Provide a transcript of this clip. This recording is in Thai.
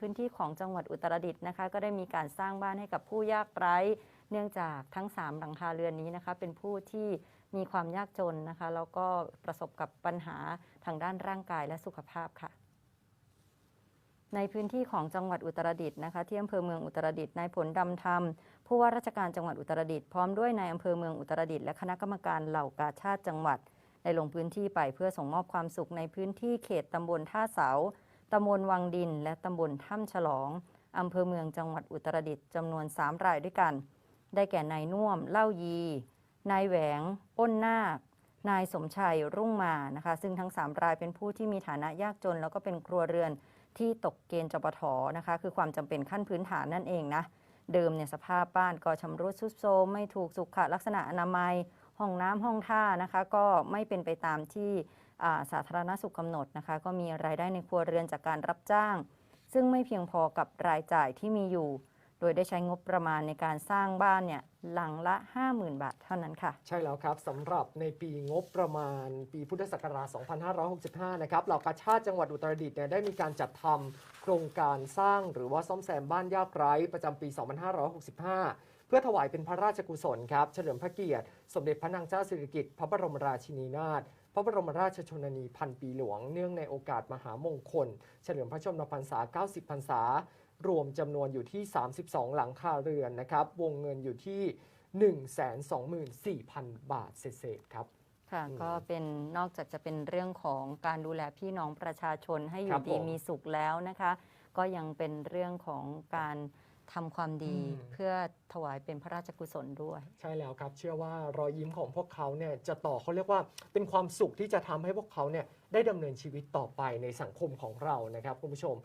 พื้นที่ของจังหวัดอุตรดิตถ์นะคะ ก็ได้มีการสร้างบ้านให้กับผู้ยากไร้ เนื่องจากทั้ง 3 หลังคาเรือนนี้นะคะ เป็นผู้ที่มีความยากจนนะคะ แล้วก็ประสบกับปัญหาทางด้านร่างกายและสุขภาพค่ะ ในพื้นที่ของจังหวัดอุตรดิตถ์นะคะที่อำเภอเมืองอุตรดิตถ์นายผลดำธรรมผู้ว่าราชการจังหวัดอุตรดิตถ์พร้อมด้วยนายอำเภอเมืองอุตรดิตถ์และคณะกรรมการเหล่ากาชาติจังหวัดได้ลงพื้นที่ไปเพื่อส่งมอบความสุขในพื้นที่เขตตำบลท่าเสา ตำบลวังดิน และตำบลถ้ำฉลอง อำเภอเมืองจังหวัดอุตรดิตถ์จำนวน 3 รายด้วยกัน ได้แก่นายน่วม เล่ายี นายแหวง อ้นนาคนายสมชัย รุ่งมา นะคะ ซึ่งทั้ง 3 รายเป็นผู้ที่มีฐานะยากจน แล้วก็เป็นครัวเรือนที่ตกเกณฑ์จปทนะคะ คือความจำเป็นขั้นพื้นฐานนั่นเองนะ เดิมเนี่ยสภาพบ้านก็ชำรุดทรุดโทรมไม่ถูกสุขลักษณะอนามัย ห้องน้ำห้องท่านะคะ ก็ไม่เป็นไปตามที่ สาธารณสุขกำหนดนะคะ ก็มีรายได้ในครัวเรือนจากการรับจ้าง ซึ่งไม่เพียงพอกับรายจ่ายที่มีอยู่ โดยได้ใช้งบประมาณในการสร้างบ้านเนี่ยหลังละ 50,000 บาทเท่านั้นค่ะ ใช่แล้วครับสำหรับในปีงบประมาณปีพุทธศักราช 2565 นะครับเหล่ากาชาติจังหวัดอุตรดิตถ์เนี่ยได้มีการจัดทำโครงการสร้างหรือว่าซ่อมแซมบ้านยากไร้ประจำปี 2565เพื่อถวายเป็นพระราชกุศลครับ เฉลิมพระเกียรติ สมเด็จพระนางเจ้าสิริกิติ์พระบรมราชินีนาถ ระบรมราชชนนีพันปีหลวง เนื่องในโอกาสมหามงคล เฉลิมพระชนมพรรษา 90 พรรษา รวมจำนวนอยู่ที่ 32 หลังคาเรือนนะครับ วงเงินอยู่ที่ 124,000 บาทเศษๆครับค่ะอืมก็เป็นนอกจากจะเป็นเรื่องของการดูแลพี่น้องประชาชนให้อครัยู่บดีผมมีสุขแล้วนะคะ ก็ยังเป็นเรื่องของการ ทำความดีอืม เพื่อถวายเป็นพระราชกุศลด้วย ใช่แล้วครับ เชื่อว่ารอยยิ้มของพวกเขาเนี่ยจะต่อเขาเรียกว่าเป็นความสุขที่จะทำให้พวกเขาเนี่ยได้ดำเนินชีวิตต่อไปในสังคมของเรานะครับคุณผู้ชม